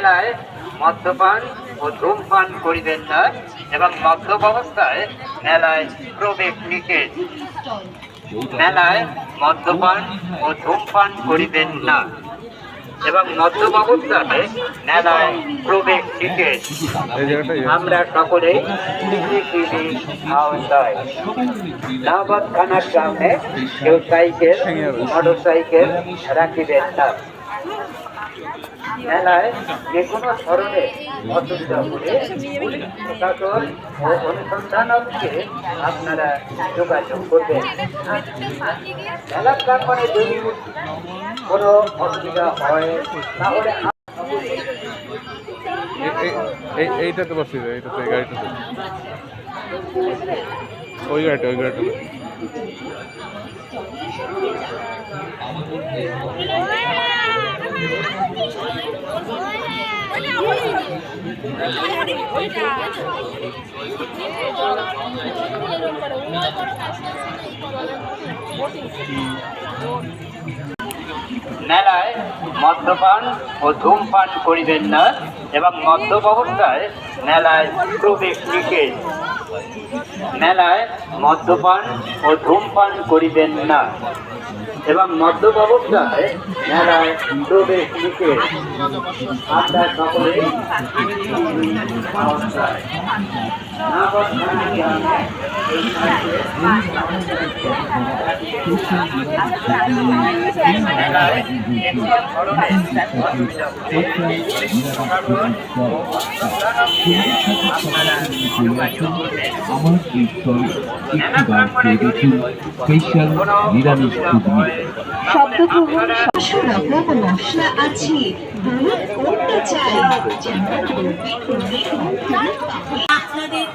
মেলায় মদ্যপান ও ধূমপান করিবেন না এবং মদ্যপ অবস্থায় মেলায় প্রবেশ নিষেধ। মেলায় মদ্যপান ও ধূমপান করিবেন না এবং মদ্যপ অবস্থায় মেলায় প্রবেশ নিষেধ। আমরা সকলে সামনে কেউ সাইকেল মোটর সাইকেল রাখিবেন না। মেলায় যে কোনো ধরনের অসুবিধা হলে পুলিশ প্রশাসন ও অনুসন্ধান অফিসে আপনারা যোগাযোগ করবেন। মেলার ব্যাপারে যদি কোনো অসুবিধা হয় তাহলে এইটাতে বসে যায় এইটাতে এই গাড়িটাতে। ওই গাড়িটা ওই গাড়িটা মেলায় মদ্যপান ও ধূমপান করিবেন না, এবং মদ্যপ অবস্থায় মেলায় প্রবেশ নিষেধ মেলায় মদ্যপান ও ধূমপান করিবেন না। এবং মদ্যপ অবস্থায় মেলায় স্পেশাল নিরামিষ শব্দগ্রহণ সব রকম মশলা আছে বলুন চাই আপনাদের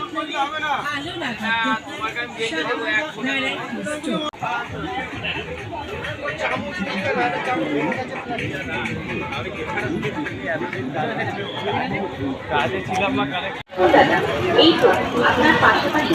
আপনাদের ভালো স্টোর। দাদা এই আপনার পাশাপাশি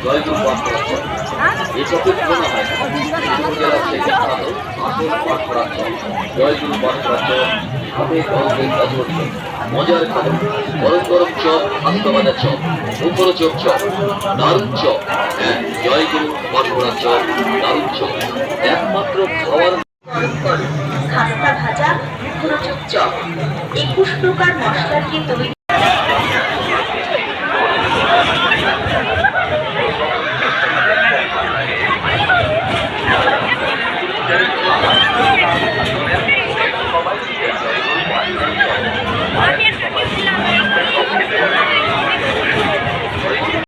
চপ মজার খাবার গরম গরম চপ হাস্তা ভাজা চপ চপ দারুণ জয়গুরু পাঠকরা চপ দারুণ একমাত্র খাওয়ার খাস্তা ভাজা মুখরোচক একুশ প্রকার মশলা দিয়ে তৈরি